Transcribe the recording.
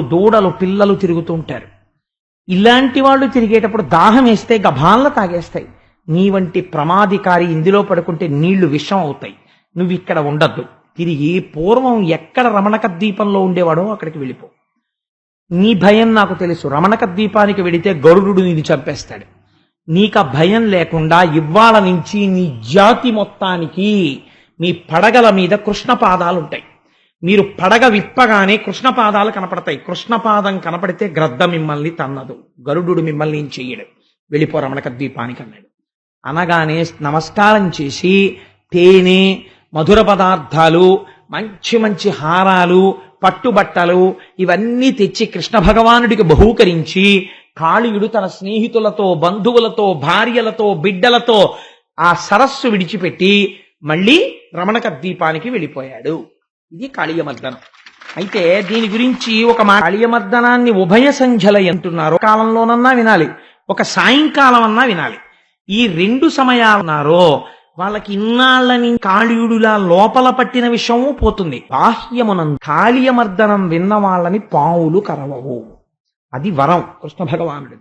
దూడలు పిల్లలు తిరుగుతూ ఉంటారు ఇలాంటి వాళ్ళు తిరిగేటప్పుడు దాహం వేస్తే గభాన్ల తాగేస్తాయి. నీ వంటి ప్రమాదికారి ఇందులో పడుకుంటే నీళ్ళు విషం అవుతాయి. నువ్వు ఇక్కడ ఉండద్దు. తిరిగి పూర్వం ఎక్కడ రమణక ద్వీపంలో ఉండేవాడో అక్కడికి వెళ్ళిపో. నీ భయం నాకు తెలుసు. రమణక ద్వీపానికి వెడితే గరుడు నిన్ను చంపేస్తాడు. నీకు ఆ భయం లేకుండా ఇవాళ నుంచి నీ జాతి మొత్తానికి మీ పడగల మీద కృష్ణ పాదాలు ఉంటాయి మీరు పడగ విప్పగానే కృష్ణపాదాలు కనపడతాయి. కృష్ణపాదం కనపడితే గ్రద్ద మిమ్మల్ని తన్నదు. గరుడు మిమ్మల్ని ఏం చెయ్యడు. వెళ్ళిపో రమణక ద్వీపానికి అన్నాడు. అనగానే నమస్కారం చేసి తేనె మధుర పదార్థాలు మంచి మంచి హారాలు పట్టుబట్టలు ఇవన్నీ తెచ్చి కృష్ణ భగవానుడికి బహూకరించి కాళీయుడు తన స్నేహితులతో బంధువులతో భార్యలతో బిడ్డలతో ఆ సరస్సు విడిచిపెట్టి మళ్ళీ రమణక ద్వీపానికి వెళ్ళిపోయాడు. ఇది కాళీయమర్దనం. అయితే దీని గురించి ఒక మా కాళీయమర్దనాన్ని ఉభయ సంఖ్యల అంటున్నారు కాలంలోనన్నా వినాలి ఒక సాయంకాలం అన్నా వినాలి. ఈ రెండు సమయాలున్నారో వాళ్ళకి ఇన్నాళ్ళని కాళీయుడులా లోపల పట్టిన విషయము పోతుంది. బాహ్యమునం కాళీయమర్దనం విన్న వాళ్ళని పావులు కరవవు. అది వరం కృష్ణ భగవానుడిది.